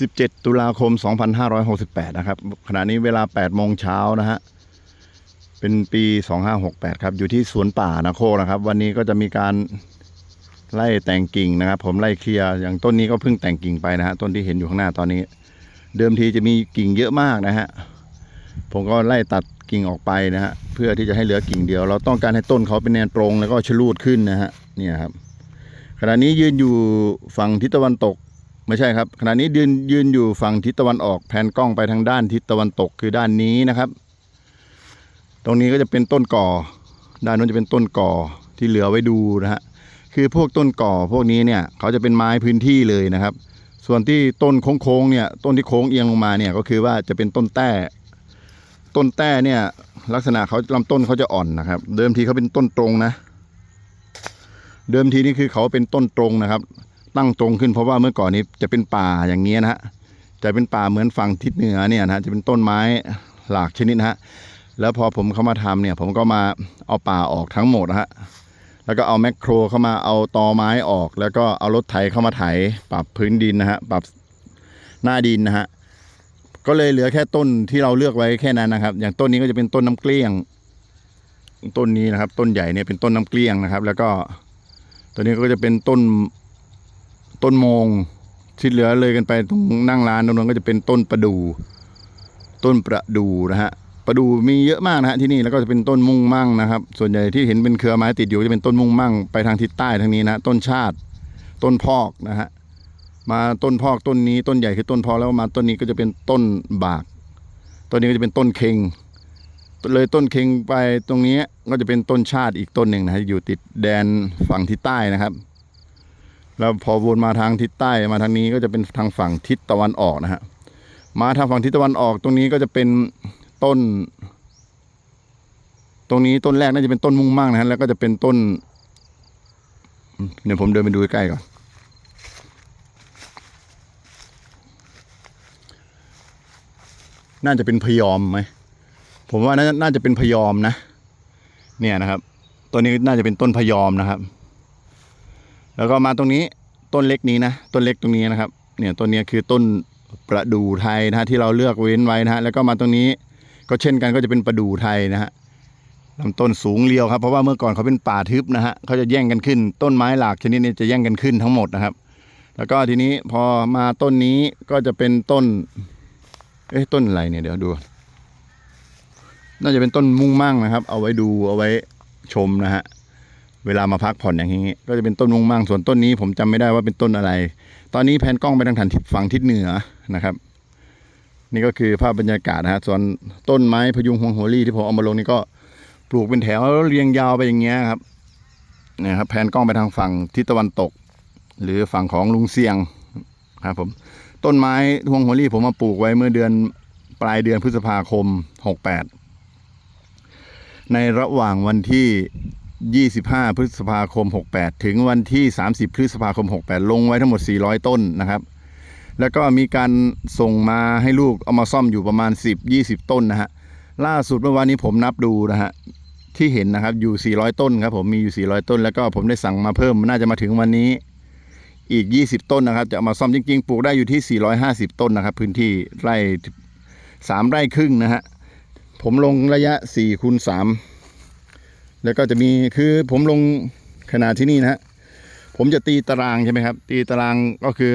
17 ตุลาคม 2568 นะครับ ขณะนี้เวลา 8 โมงเช้านะฮะ เป็นปี 2568 ครับ อยู่ที่สวนป่านาโคนะครับ วันนี้ก็จะมีการไล่แต่งกิ่งนะครับ ผมไล่เคลียร์อย่างต้นนี้ก็เพิ่งแต่งกิ่งไปนะฮะ ต้นที่เห็นอยู่ข้างหน้าตอนนี้ เดิมทีจะมีกิ่งเยอะมากนะฮะ ผมก็ไล่ตัดกิ่งออกไปนะฮะ เพื่อที่จะให้เหลือกิ่งเดียว เราต้องการให้ต้นเขาเป็นแนวตรงแล้วก็ชะลูดขึ้นนะฮะ เนี่ยครับ ขณะนี้ยืนอยู่ฝั่งทิศตะวันตก ไม่ใช่ครับ ขณะนี้ยืนยืนอยู่ฝั่งทิศตะวันออกแผนกล้องไปทางด้านทิศตะวันตกคือด้านนี้นะครับ ตรงนี้ก็จะเป็นต้นก่อ ด้านนู้นจะเป็นต้นก่อที่เหลือไว้ดูนะฮะคือพวกต้นก่อพวกนี้เนี่ยเขาจะเป็นไม้พื้นที่เลยนะครับ ส่วนที่ต้นโค้งๆเนี่ยต้นที่โค้งเอียงลงมาเนี่ยก็คือว่าจะเป็นต้นแต้ ต้นแต้เนี่ยลักษณะเขาลำต้นเขาจะอ่อนนะครับ เดิมทีเขาเป็นต้นตรงนะ เดิมทีนี่คือเขาเป็นต้นตรงนะครับ ตั้งตรงขึ้นเพราะว่าเมื่อก่อนนี้จะเป็นป่าอย่างเงี้ยนะฮะจะเป็นป่าเหมือนฝั่งทิศเหนือเนี่ยนะฮะจะเป็นต้นไม้หลากชนิดนะฮะแล้วพอผมเข้ามาทำเนี่ย ผมก็มาเอาป่าออกทั้งหมดนะฮะแล้วก็เอาแมคโครเข้ามาเอาตอไม้ออก แล้วก็เอารถไถเข้ามาไถ ปรับพื้นดินนะฮะปรับหน้าดินนะฮะก็เลยเหลือแค่ต้นที่เราเลือกไว้แค่นั้นนะครับ อย่างต้นนี้ก็จะเป็นต้นน้ำเกลี้ยง ต้นนี้นะครับ ต้นใหญ่เนี่ยเป็นต้นน้ำเกลี้ยงนะครับ แล้วก็ตัวนี้ก็จะเป็นต้น ต้นมงที่เหลือเลยกันไปตรงนั่งร้านตรงนั้นก็จะเป็นต้นประดู่ต้นประดู่นะฮะประดู่มีเยอะมากนะฮะที่นี่แล้วก็จะเป็นต้นมุ่งมั่งนะครับ ส่วนใหญ่ที่เห็นเป็นเครือไม้ติดอยู่จะเป็นต้นมุ่งมั่งไปทางทิศใต้ทางนี้นะต้นชาติ ต้นพอกนะฮะมาต้นพอกต้นนี้ต้นใหญ่คือต้นพอกแล้วมาต้นนี้ก็จะเป็นต้นบากต้นนี้ก็จะเป็นต้นเคงเลยต้นเคงไปตรงนี้ก็จะเป็นต้นชาติอีกต้นหนึ่งนะฮะอยู่ติดแดนฝั่งทิศใต้นะครับ แล้วพอวนมาทางทิศใต้มาทางนี้ก็จะเป็นทางฝั่งทิศตะวันออกนะฮะมาทางฝั่งทิศตะวันออกตรงนี้ก็จะเป็นต้น ตรงนี้ต้นแรกน่าจะเป็นต้นมุ่งมั่งนะฮะแล้วก็จะเป็นต้นเดี๋ยวผมเดินไปดูใกล้ก่อน น่าจะเป็นพยอมไหมผมว่าน่าน่าจะเป็นพยอมนะ เนี่ยนะครับ ตัวนี้น่าจะเป็นต้นพยอมนะครับ แล้วก็มาตรงนี้ ต้นเล็กนี้นะต้นเล็กตรงนี้นะครับ เนี่ยต้นนี้คือต้นประดู่ไทยนะฮะที่เราเลือกเว้นไว้นะฮะแล้วก็มาตรงนี้ก็เช่นกันก็จะเป็นประดู่ไทยนะฮะลำต้นสูงเรียวครับเพราะว่าเมื่อก่อนเขาเป็นป่าทึบนะฮะเขาจะแย่งกันขึ้น ต้นไม้หลากชนิดนี้จะแย่งกันขึ้นทั้งหมดนะครับ แล้วก็ทีนี้พอมาต้นนี้ก็จะเป็นต้น เอ๊ะต้นอะไรเนี่ยเดี๋ยวดู น่าจะเป็นต้นมุ่งมั่งนะครับ เอาไว้ดูเอาไว้ชมนะฮะ เวลามาพักผ่อนอย่างนี้ ก็จะเป็นต้นมุงมั่งส่วนต้นนี้ผมจำไม่ได้ว่าเป็นต้นอะไร ตอนนี้แผนกล้องไปทางฐานทิศฝั่งทิศเหนือนะครับ นี่ก็คือภาพบรรยากาศนะฮะส่วนต้นไม้พยุงฮวงโหัวลี่ที่ผมเอามาลงนี่ก็ปลูกเป็นแถวเรียงยาวไปอย่างเงี้ยครับนี่ครับแผนกล้องไปทางฝั่งทิศตะวันตก หรือฝั่งของลุงเสียงครับผมต้นไม้ฮวงโหัวลี่ผมมาปลูกไว้เมื่อเดือนปลายเดือนพฤษภาคม 68 ในระหว่างวันที่ 25 พฤษภาคม 68 ถึงวันที่ 30 พฤษภาคม 68 ลงไว้ทั้งหมด 400 ต้นนะครับ แล้วก็มีการส่งมาให้ลูกเอามาซ่อมอยู่ประมาณ 10 20 ต้นนะฮะล่าสุดเมื่อวานนี้ผมนับดูนะฮะที่เห็นนะครับอยู่ 400 ต้นครับผมมีอยู่ 400 ต้น แล้วก็ผมได้สั่งมาเพิ่มน่าจะมาถึงวันนี้อีก 20 ต้นนะครับ จะเอามาซ่อมจริง ๆ ปลูกได้อยู่ที่ 450 ต้นนะครับ พื้นที่ไร่ 3 ไร่ครึ่งนะฮะผมลงระยะ4คูณ3 แล้วก็จะมีคือผมลงขนาดที่นี่นะฮะผมจะตีตารางใช่ไหมครับ ตีตารางก็คือ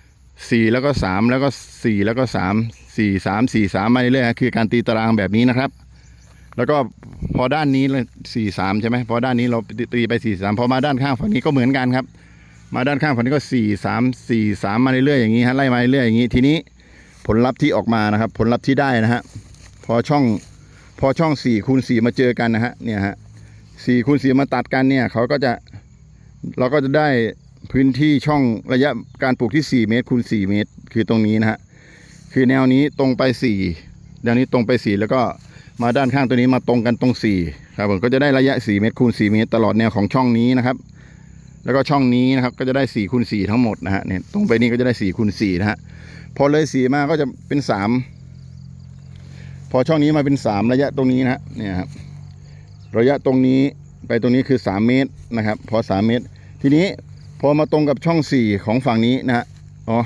4แล้วก็3แล้วก็4แล้วก็3 4 3 4 3มสี่สามมาเรื่อยๆคือการตีตารางแบบนี้นะครับ แล้วก็พอด้านนี้เลย4 3ใช่ไหมพอด้านนี้เราตีไป4 3พอมาด้านข้างฝั่งนี้ก็เหมือนกันครับ มาด้านข้างฝั่งนี้ก็4 3 4 3มาเรื่อยๆอย่างนี้ฮะไล่มาเรื่อยๆอย่างนี้ทีนี้ผลลัพธ์ที่ออกมานะครับ ผลลัพธ์ที่ได้นะฮะพอช่อง พอช่องสี่คูณสี่มาเจอกันนะฮะเนี่ยฮะสี่คูณสี่มาตัดกันเนี่ยเขาก็จะเราก็จะได้พื้นที่ช่องระยะการปลูกที่สี่เมตรคูณสี่เมตร คือตรงนี้นะฮะคือแนวนี้ตรงไปสี่แนวนี้ตรงไปสี่แล้วก็มาด้านข้างตัวนี้มาตรงกันตรงสี่ครับผมก็จะได้ระยะสี่เมตรคูณสี่เมตร ตลอดแนวของช่องนี้นะครับ แล้วก็ช่องนี้นะครับก็จะได้สี่คูณสี่ทั้งหมดนะฮะเนี่ยตรงไปนี้ก็จะได้สี่คูณสี่นะฮะพอเลยสี่มาก็จะเป็นสาม อช่องนี้มาเป็นสามระยะตรงนี้นะฮะเนี่ยครับระยะตรงนี้ไปตรงนี้คือสามเมตรนะครับ พอสามเมตร ทีนี้พอมาตรงกับช่องสี่ของฝั่งนี้นะฮะอ๋อ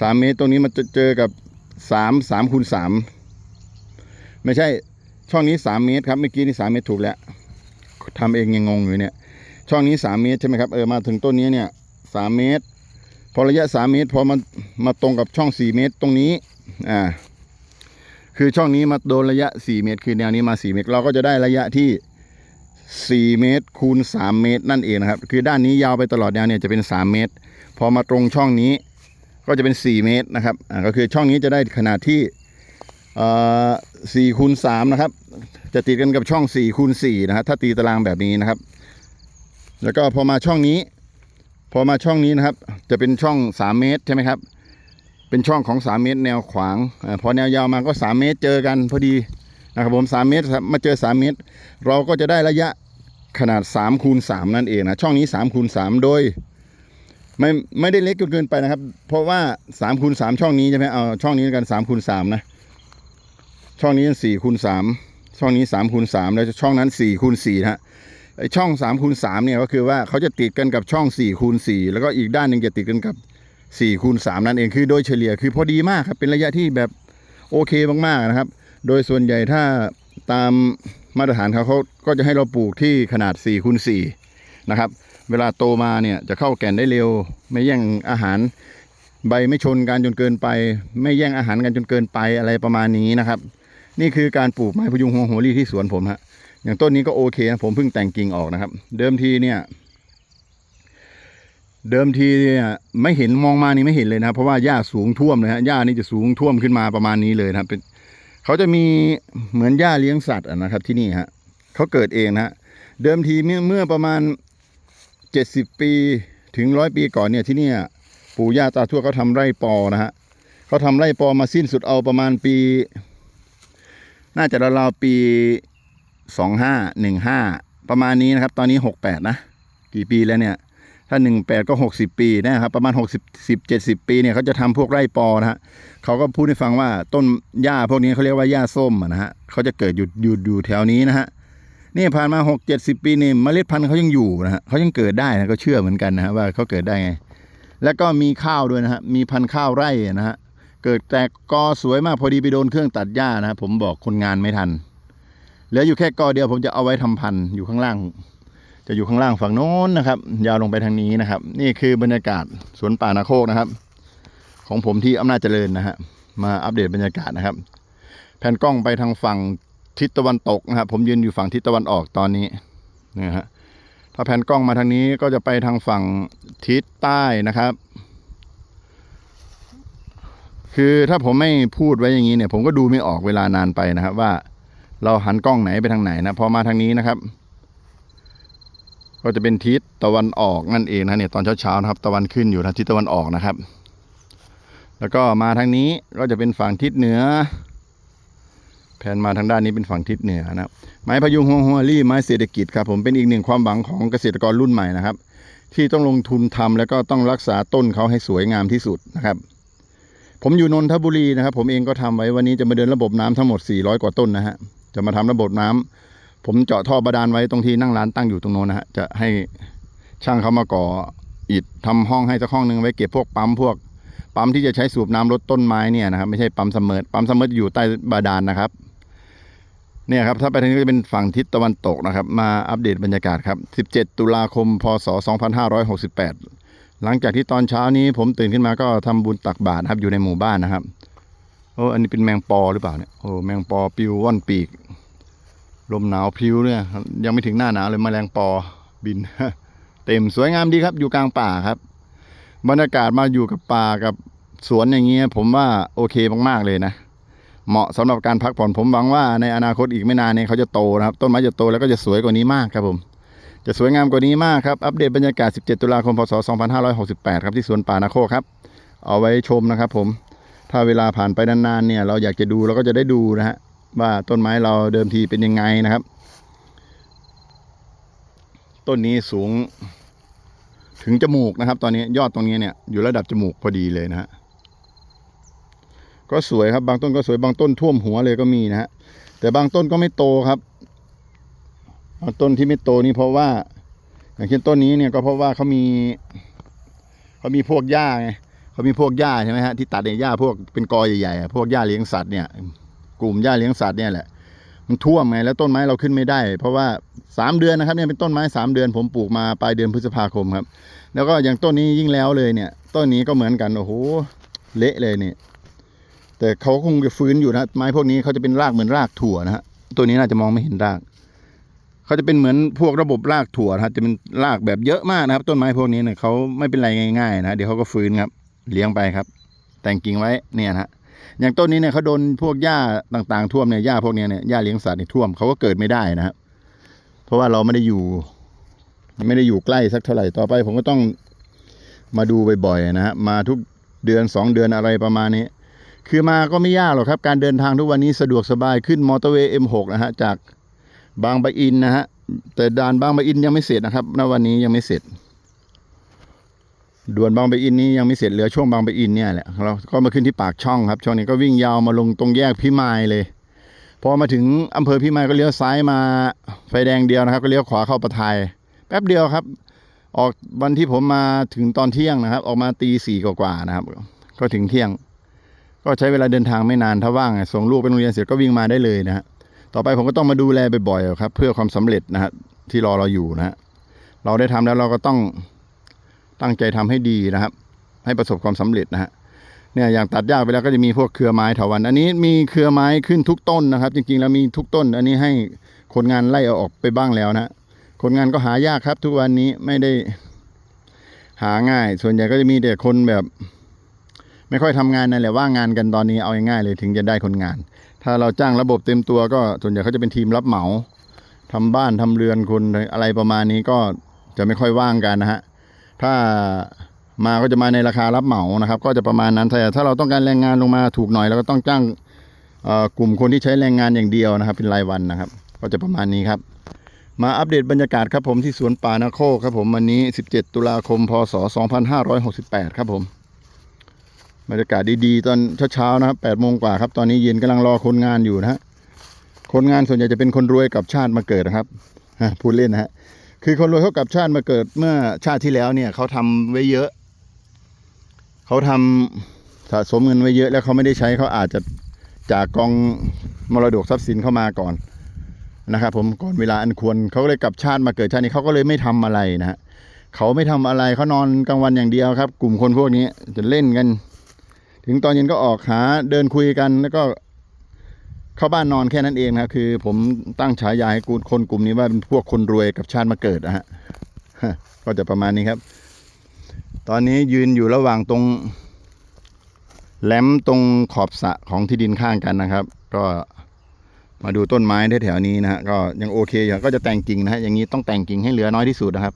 สามเมตรตรงนี้มันจะเจอกับสามสามคูณสามไม่ใช่ช่องนี้สามเมตรครับเมื่อกี้นี่สามเมตรถูกแล้วทำเองยังงงอยู่เนี่ย ช่องนี้สามเมตรใช่ไหมครับเออมาถึงต้นนี้เนี่ยสามเมตร พอระยะสามเมตร พอมันมาตรงกับช่องสี่เมตรตรงนี้อ่า คือช่องนี้มาโดนระยะสี่เมตร คือแนวนี้มาสี่เมตร เราก็จะได้ระยะที่สี่เมตร คูณสามเมตร นั่นเองนะครับ คือด้านนี้ยาวไปตลอดแนวเนี่ยจะเป็นสามเมตร พอมาตรงช่องนี้ก็จะเป็น 4 เมตรนะครับอ่าก็คือช่องนี้จะได้ขนาดที่เอ่อ4คูณ3นะครับ จะติดกันกับช่อง4คูณ4นะครับถ้าตีตารางแบบนี้นะครับ แล้วก็พอมาช่องนี้ พอมาช่องนี้นะครับ จะเป็นช่อง3เมตรใช่ไหมครับ เป็นช่องของ 3 เมตรแนวขวางอพอแนวยาวมาก็ 3 เมตรเจอกันพอดีนะครับผม 3 เมตรมาเจอ 3 เมตร เราก็จะได้ระยะขนาด3คูณ3นั่นเองนะช่องนี้3คูณ3โดยไม่ไม่ได้เล็กจนเกินไปนะครับ เพราะว่าสามคูณสามช่องนี้ใช่ไหมเอาช่องนี้กันสามคูณสามนะช่องนี้สี่คูณสามช่องนี้สามคูณสามแล้วช่องนั้นสี่คูณสี่นะฮะไอช่องสามคูณสามเนี่ยก็คือว่าเขาจะติดกันกับช่องสี่คูณสี่แล้วก็อีกด้านหนึ่งจะติดกันกับ สี่คูณสามนั่นเองคือโดยเฉลี่ยคือพอดีมากครับ เป็นระยะที่แบบโอเคมากๆนะครับ โดยส่วนใหญ่ถ้าตามมาตรฐานเขาเขาก็จะให้เราปลูกที่ขนาด4คูณ4นะครับ เวลาโตมาเนี่ยจะเข้าแก่นได้เร็ว ไม่แย่งอาหาร ใบไม่ชนกันจนเกินไป ไม่แย่งอาหารกันจนเกินไปอะไรประมาณนี้นะครับ นี่คือการปลูกไม้พยุงหัวหัวรี่ที่สวนผมฮะอย่างต้นนี้ก็โอเคนะผมเพิ่งแต่งกิ่งออกนะครับ เดิมทีเนี่ย เดิมทีเนี่ยไม่เห็นมองมานี่ไม่เห็นเลยนะครับเพราะว่าหญ้าสูงท่วมเลยฮะหญ้านี่จะสูงท่วมขึ้นมาประมาณนี้เลยนะครับเป็นเขาจะมีเหมือนหญ้าเลี้ยงสัตว์นะครับ ที่นี่ฮะเขาเกิดเองนะฮะเดิมทีเมื่อเมื่อประมาณเจ็ดสิบปีถึงร้อยปีก่อนเนี่ยที่นี่ปู่ย่าตาทวดเขาทำไร่ปอนะฮะเขาทำไร่ปอมาสิ้นสุดเอาประมาณปี น่าจะราวๆปีสองห้าหนึ่งห้าประมาณนี้นะครับ ตอนนี้หกแปดนะ กี่ปีแล้วเนี่ย ถ้าหนึ่งแปดก็หกสิบปีนะครับประมาณหกสิบสิบเจ็ดสิบปีเนี่ยเขาจะทำพวกไร่ปอนะฮะเขาก็พูดให้ฟังว่าต้นหญ้าพวกนี้เขาเรียกว่าหญ้าส้มนะฮะเขาจะเกิดอยู่อยู่อยู่แถวนี้นะฮะนี่ผ่านมาหกเจ็ดสิบปีนี่เมล็ดพันธุ์เขายังอยู่นะฮะเขายังเกิดได้นะก็เชื่อเหมือนกันนะฮะว่าเขาเกิดได้ไง แล้วก็มีข้าวด้วยนะฮะมีพันธุ์ข้าวไร่นะฮะเกิดแตกกอสวยมากพอดีไปโดนเครื่องตัดหญ้านะผมบอกคนงานไม่ทันเหลืออยู่แค่กอเดียวผมจะเอาไว้ทำพันธุ์อยู่ข้างล่าง จะอยู่ข้างล่างฝั่งโน้นนะครับ ยาวลงไปทางนี้นะครับ นี่คือบรรยากาศสวนป่านาโคกนะครับ ของผมที่อำนาจเจริญนะฮะมาอัปเดตบรรยากาศนะครับ แผ่นกล้องไปทางฝั่งทิศตะวันตกนะครับ ผมยืนอยู่ฝั่งทิศตะวันออกตอนนี้นะฮะถ้าแผ่นกล้องมาทางนี้ก็จะไปทางฝั่งทิศใต้นะครับ คือถ้าผมไม่พูดไว้อย่างนี้เนี่ย ผมก็ดูไม่ออกเวลานานไปนะครับ ว่าเราหันกล้องไหนไปทางไหนนะพอมาทางนี้นะครับ ก็จะเป็นทิศตะวันออกนั่นเองนะเนี่ยตอนเช้าๆนะครับ ตะวันขึ้นอยู่ทางทิศตะวันออกนะครับ แล้วก็มาทางนี้ก็จะเป็นฝั่งทิศเหนือ แผนมาทางด้านนี้เป็นฝั่งทิศเหนือนะครับไม้พยุงหัวหัวรี่ไม้เศรษฐกิจครับผมเป็นอีกหนึ่งความหวังของเกษตรกรรุ่นใหม่นะครับ ที่ต้องลงทุนทำแล้วก็ต้องรักษาต้นเขาให้สวยงามที่สุดนะครับ ผมอยู่นนทบุรีนะครับ ผมเองก็ทำไว้วันนี้จะมาเดินระบบน้ำทั้งหมด 400 กว่าต้นนะฮะจะมาทำระบบน้ำ ผมเจาะท่อบาดาลไว้ตรงที่นั่งร้านตั้งอยู่ตรงโน้นนะฮะจะให้ช่างเขามาก่ออิฐทำห้องให้สักห้องหนึ่งไว้เก็บพวกปั๊มพวกปั๊มที่จะใช้สูบน้ำลดต้นไม้เนี่ยนะครับไม่ใช่ปั๊มเสมอปั๊มเสมออยู่ใต้บาดาลนะครับ เนี่ยครับถ้าไปทางนี้ก็จะเป็นฝั่งทิศตะวันตกนะครับ มาอัปเดตบรรยากาศครับ 17 ตุลาคม พศ 2568 หลังจากที่ตอนเช้านี้ผมตื่นขึ้นมาก็ทำบุญตักบาตรครับอยู่ในหมู่บ้านนะครับโอ้อันนี้เป็นแมงปอหรือเปล่าเนี่ยโอ้แมงปอปิวว่อนปีก ลมหนาวพิ้วเนี่ย ยังไม่ถึงหน้าหนาวเลยแมลงปอบิน เต็มสวยงามดีครับ อยู่กลางป่าครับ บรรยากาศมาอยู่กับป่ากับสวนอย่างเงี้ย ผมว่าโอเคมากๆเลยนะ เหมาะสำหรับการพักผ่อนผมหวังว่าในอนาคตอีกไม่นานเนี่ยเขาจะโตนะครับ ต้นไม้จะโตแล้วก็จะสวยกว่านี้มากครับผม จะสวยงามกว่านี้มากครับ อัปเดตบรรยากาศ 17 ตุลาคม พศ 2568 ครับที่สวนป่านาโคครับ เอาไว้ชมนะครับผม ถ้าเวลาผ่านไปนานๆเนี่ย เราอยากจะดูเราก็จะได้ดูนะฮะ ว่าต้นไม้เราเดิมทีเป็นยังไงนะครับ ต้นนี้สูง ถึงจมูกนะครับ ตอนนี้ยอดตรงนี้เนี่ยอยู่ระดับจมูกพอดีเลยนะฮะก็สวยครับ บางต้นก็สวยบางต้นท่วมหัวเลยก็มีนะฮะแต่บางต้นก็ไม่โตครับต้นที่ไม่โตนี่เพราะว่า อย่างเช่นต้นนี้เนี่ยก็เพราะว่าเขามีเขามีพวกหญ้าไงเขามีพวกหญ้าใช่ไหมฮะที่ตัดเนี่ยหญ้าพวกเป็นกอใหญ่ๆพวกหญ้าเลี้ยงสัตว์เนี่ย ลุ่มหญ้าเลี้ยงสัตว์เนี่ยแหละมันท่วมไงแล้วต้นไม้เราขึ้นไม่ได้ เพราะว่าสามเดือนนะครับเนี่ยเป็นต้นไม้สามเดือนผมปลูกมาปลายเดือนพฤษภาคมครับ แล้วก็อย่างต้นนี้ยิ่งแล้วเลยเนี่ย ต้นนี้ก็เหมือนกันโอ้โหเละเลยเนี่ยแต่เขาคงจะฟื้นอยู่นะไม้พวกนี้เขาจะเป็นรากเหมือนรากถั่วนะฮะตัวนี้น่าจะมองไม่เห็นรากเขาจะเป็นเหมือนพวกระบบรากถั่วนะฮะจะเป็นรากแบบเยอะมากนะครับ ต้นไม้พวกนี้เนี่ยเขาไม่เป็นไรง่ายๆนะเดี๋ยวเขาก็ฟื้นครับ เลี้ยงไปครับ แต่งกิ่งไว้เนี่ยนะฮะ อย่างต้นนี้เนี่ยเขาโดนพวกหญ้าต่างๆท่วมเนี่ยหญ้าพวกนี้เนี่ยหญ้าเลี้ยงสัตว์เนี่ยท่วมเขาก็เกิดไม่ได้นะครับเพราะว่าเราไม่ได้อยู่ ไม่ได้อยู่ใกล้สักเท่าไหร่ต่อไป ผมก็ต้องมาดูบ่อยๆนะฮะมาทุกเดือนสองเดือนอะไรประมาณนี้ คือมาก็ไม่ยากหรอกครับ การเดินทางทุกวันนี้สะดวกสบายขึ้นมอเตอร์เวย์ M6 นะฮะจากบางปะอินนะฮะแต่ด่านบางปะอินยังไม่เสร็จนะครับณวันนี้ยังไม่เสร็จ ด่วนบางปะอินนี้ยังไม่เสร็จเหลือช่วงบางปะอินเนี่ยแหละเราก็มาขึ้นที่ปากช่องครับ ช่องนี้ก็วิ่งยาวมาลงตรงแยกพิมายเลย พอมาถึงอำเภอพิมายก็เลี้ยวซ้ายมาไฟแดงเดียวนะครับ ก็เลี้ยวขวาเข้าประทายแป๊บเดียวครับ ออกวันที่ผมมาถึงตอนเที่ยงนะครับ ออกมาตีสี่กว่าๆนะครับ ก็ถึงเที่ยง ก็ใช้เวลาเดินทางไม่นานถ้าว่างส่งลูกไปโรงเรียนเสร็จก็วิ่งมาได้เลยนะฮะต่อไปผมก็ต้องมาดูแลบ่อยๆครับ เพื่อความสำเร็จนะฮะที่รอเราอยู่นะฮะเราได้ทำแล้วเราก็ต้อง ตั้งใจทำให้ดีนะครับ ให้ประสบความสำเร็จนะฮะเนี่ยอย่างตัดหญ้าไปแล้วก็จะมีพวกเครือไม้เถาวัน อันนี้มีเครือไม้ขึ้นทุกต้นนะครับ จริงๆแล้วมีทุกต้น อันนี้ให้คนงานไล่เอาออกไปบ้างแล้วนะคนงานก็หายากครับ ทุกวันนี้ไม่ได้หาง่าย ส่วนใหญ่ก็จะมีแต่คนแบบ ไม่ค่อยทำงานนั่นแหละว่างงานกันตอนนี้เอาง่ายๆเลยถึงจะได้คนงาน ถ้าเราจ้างระบบเต็มตัวก็ส่วนใหญ่เขาจะเป็นทีมรับเหมาทำบ้านทำเรือนคนอะไรประมาณนี้ก็จะไม่ค่อยว่างกันนะฮะ ถ้ามาก็จะมาในราคารับเหมานะครับ ก็จะประมาณนั้นแต่ถ้าเราต้องการแรงงานลงมาถูกหน่อยเราก็ต้องจ้างกลุ่มคนที่ใช้แรงงานอย่างเดียวนะครับ เป็นรายวันนะครับ ก็จะประมาณนี้ครับ มาอัปเดตบรรยากาศครับผมที่สวนป่านาโคครับผมวันนี้ 17 ตุลาคม พศ 2568 ครับผมบรรยากาศดีๆ ตอนเช้าๆนะครับ8โมงกว่าครับตอนนี้เย็นกำลังรอคนงานอยู่นะฮะคนงานส่วนใหญ่จะเป็นคนรวยกับชาติมาเกิดนะครับฮะพูดเล่นนะฮะ คือคนรวยเขากลับชาติมาเกิดเมื่อชาติที่แล้วเนี่ยเขาทำไว้เยอะ เขาทำสะสมเงินไว้เยอะ แล้วเขาไม่ได้ใช้เขาอาจจะจากกองมรดกทรัพย์สินเข้ามาก่อนนะครับผมก่อนเวลาอันควรเขาเลยกลับชาติมาเกิดชาตินี้เขาก็เลยไม่ทำอะไรนะฮะเขาไม่ทำอะไรเขานอนกลางวันอย่างเดียวครับ กลุ่มคนพวกนี้จะเล่นกัน ถึงตอนเย็นก็ออกหาเดินคุยกันแล้วก็ เข้าบ้านนอนแค่นั้นเองนะครับคือ ผมตั้งฉายาให้กูคนกลุ่มนี้ว่าเป็นพวกคนรวยกับชาติมาเกิดนะฮะก็จะประมาณนี้ครับ ตอนนี้ยืนอยู่ระหว่างตรงแหลมตรงขอบสะของที่ดินข้างกันนะครับ ก็มาดูต้นไม้แถวๆนี้นะฮะก็ยังโอเคอยู่ก็จะแต่งกิ่งนะฮะอย่างนี้ต้องแต่งกิ่งให้เหลือน้อยที่สุดนะครับ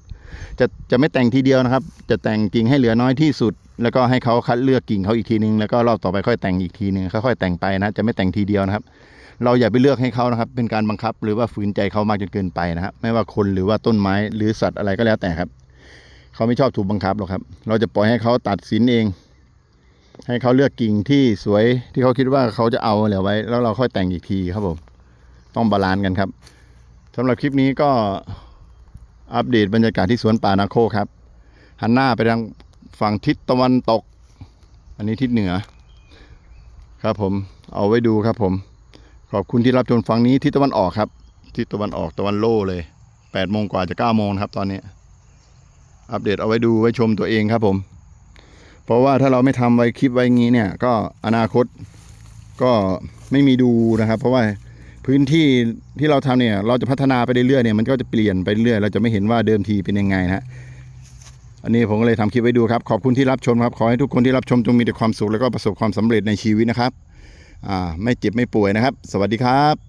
จะจะไม่แต่งทีเดียวนะครับ จะแต่งกิ่งให้เหลือน้อยที่สุด แล้วก็ให้เขาคัดเลือกกิ่งเขาอีกทีนึงแล้วก็รอบต่อไปค่อยแต่งอีกทีนึงค่อยๆแต่งไปนะจะไม่แต่งทีเดียวนะครับ เราอย่าไปเลือกให้เขานะครับ เป็นการบังคับ หรือว่าฝืนใจเขามากจนเกินไปนะครับ ไม่ว่าคนหรือว่าต้นไม้หรือสัตว์อะไรก็แล้วแต่ครับเขาไม่ชอบถูกบังคับหรอกครับ เราจะปล่อยให้เขาตัดสินเอง ให้เขาเลือกกิ่งที่สวยที่เขาคิดว่าเขาจะเอาเหลือไว้ แล้วเราค่อยแต่งอีกทีครับผมต้องบาลานซ์กันครับสำหรับคลิปนี้ก็ อัปเดตบรรยากาศที่สวนป่านาโคครับ หันหน้าไปทางฝั่งทิศตะวันตก อันนี้ทิศเหนือ ครับผม เอาไว้ดูครับผม ขอบคุณที่รับชมฟังนี้ทิศตะวันออกครับ ทิศตะวันออกตะวันโล่เลยแปดโมงกว่าจะเก้าโมงครับตอนนี้ อัปเดตเอาไว้ดูไว้ชมตัวเองครับผม เพราะว่าถ้าเราไม่ทำไว้คลิปไว้งี้เนี่ย ก็อนาคตก็ไม่มีดูนะครับ เพราะว่า พื้นที่ที่เราทำเนี่ย เราจะพัฒนาไปเรื่อยๆเนี่ยมันก็จะเปลี่ยนไปเรื่อยเราจะไม่เห็นว่าเดิมทีเป็นยังไงนะอันนี้ผมก็เลยทำคลิปไว้ดูครับ ขอบคุณที่รับชมครับ ขอให้ทุกคนที่รับชมจงมีแต่ความสุขแล้วก็ประสบความสำเร็จในชีวิตนะครับ อ่า ไม่เจ็บไม่ป่วยนะครับ สวัสดีครับ